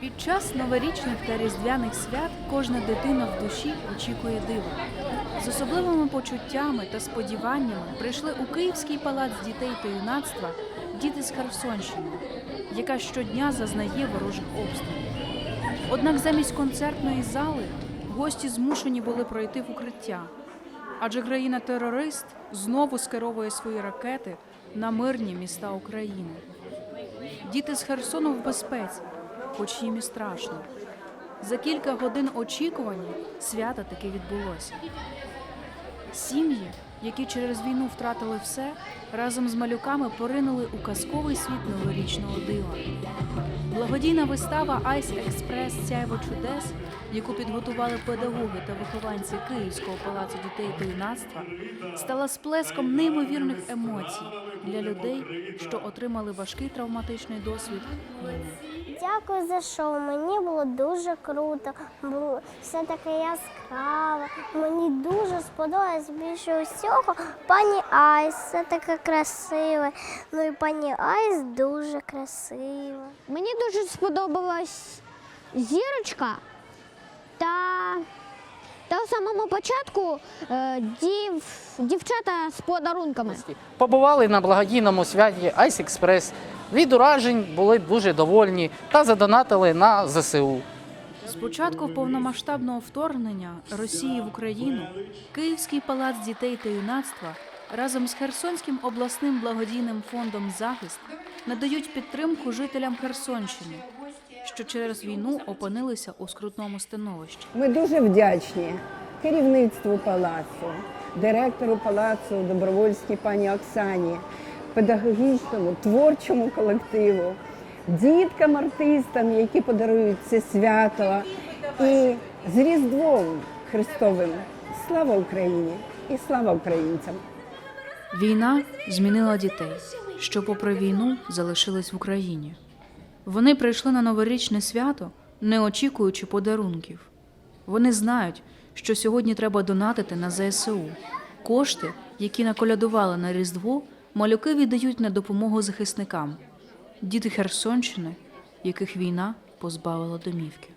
Під час новорічних та різдвяних свят кожна дитина в душі очікує дива. З особливими почуттями та сподіваннями прийшли у Київський палац дітей та юнацтва діти з Херсонщини, яка щодня зазнає ворожих обстрілів. Однак замість концертної зали гості змушені були пройти в укриття, адже країна-терорист знову скеровує свої ракети на мирні міста України. Діти з Херсону в безпеці, хоч їм і страшно. За кілька годин очікування свята таки відбулося. Сім'ї, які через війну втратили все, разом з малюками поринули у казковий світ новорічного дива. Благодійна вистава Айс Експрес Сяйво чудес, яку підготували педагоги та вихованці Київського палацу дітей та юнацтва, стала сплеском неймовірних емоцій для людей, що отримали важкий травматичний досвід. Дякую за шоу. Мені було дуже круто, було все таке яскраве. Мені дуже сподобалось більше усього. Пані Айс, все таке красиве. Ну і пані Айс дуже красива. Мені дуже сподобалась зірочка та, та у самому початку е, дів, дівчата з подарунками. Побували на благодійному святі Айс Експрес. Від уражень були дуже довольні та задонатили на ЗСУ. З початку повномасштабного вторгнення Росії в Україну Київський палац дітей та юнацтва разом з Херсонським обласним благодійним фондом Захист надають підтримку жителям Херсонщини, що через війну опинилися у скрутному становищі. Ми дуже вдячні керівництву палацу, директору палацу Добровольській пані Оксані, педагогічному творчому колективу, діткам, артистам, які подарують це свято, і з Різдвом Христовим. Слава Україні і слава українцям! Війна змінила дітей, що, попри війну, залишились в Україні. Вони прийшли на новорічне свято, не очікуючи подарунків. Вони знають, що сьогодні треба донатити на ЗСУ. Кошти, які наколядували на Різдво, малюки віддають на допомогу захисникам, діти Херсонщини, яких війна позбавила домівки.